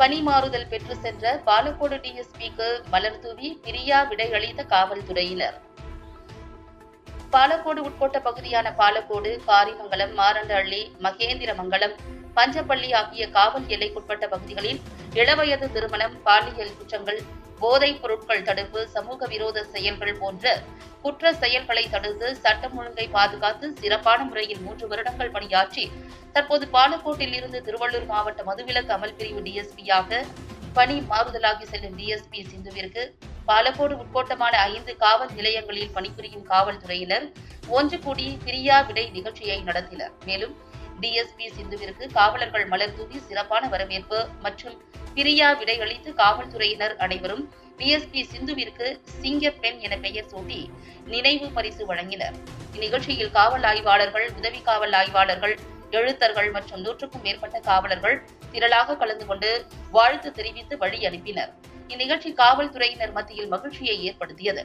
பணி மாறுதல் பெற்று சென்ற பாலக்கோடு டிஎஸ்பிக்கு மலர் தூவி பிரியா விடையளித்த காவல்துறையினர். பாலக்கோடு உட்கோட்ட பகுதியான பாலக்கோடு காரிமங்கலம் மாரண்டஹள்ளி மகேந்திரமங்கலம் பஞ்சப்பள்ளி ஆகிய காவல் எல்லைக்குட்பட்ட பகுதிகளில் இளவயது திருமணம் பாலியல் குற்றங்கள் போதைப் பொருட்கள் தடுப்பு சமூக விரோத செயல்கள் போன்ற குற்ற செயல்களை தடுத்து சட்டம் ஒழுங்கை பாதுகாத்து சிறப்பான முறையில் மூன்று வருடங்கள் பணியாற்றி தற்போது பாலக்கோட்டில் இருந்து திருவள்ளூர் மாவட்ட மதுவிலக்கு அமல் பிரிவு டிஎஸ்பியாக பணி மாறுதலாகி செல்லும் டிஎஸ்பி சிந்துவிற்கு பாலக்கோடு உட்கோட்டமான ஐந்து காவல் நிலையங்களில் பணிபுரியும் காவல்துறையினர் ஒன்று கூடி பிரியா விடை நிகழ்ச்சியை நடத்தினர். மேலும் டிஎஸ்பி சிந்துவிற்கு காவலர்கள் மலர் தூவி சிறப்பான வரவேற்பு மற்றும் பிரியா விடையளித்து காவல்துறையினர் அனைவரும் டிஎஸ்பி சிந்துவிற்கு சிங்க பெண் என பெயர் சூட்டி நினைவு பரிசு வழங்கினர். இந்நிகழ்ச்சியில் காவல் ஆய்வாளர்கள் உதவி காவல் ஆய்வாளர்கள் எழுத்தர்கள் மற்றும் நூற்றுக்கும் மேற்பட்ட காவலர்கள் திரளாக கலந்து கொண்டு வாழ்த்து தெரிவித்து வழி அனுப்பினர் இந்நிகழ்ச்சி காவல்துறையினர் மத்தியில் மகிழ்ச்சியை ஏற்படுத்தியது.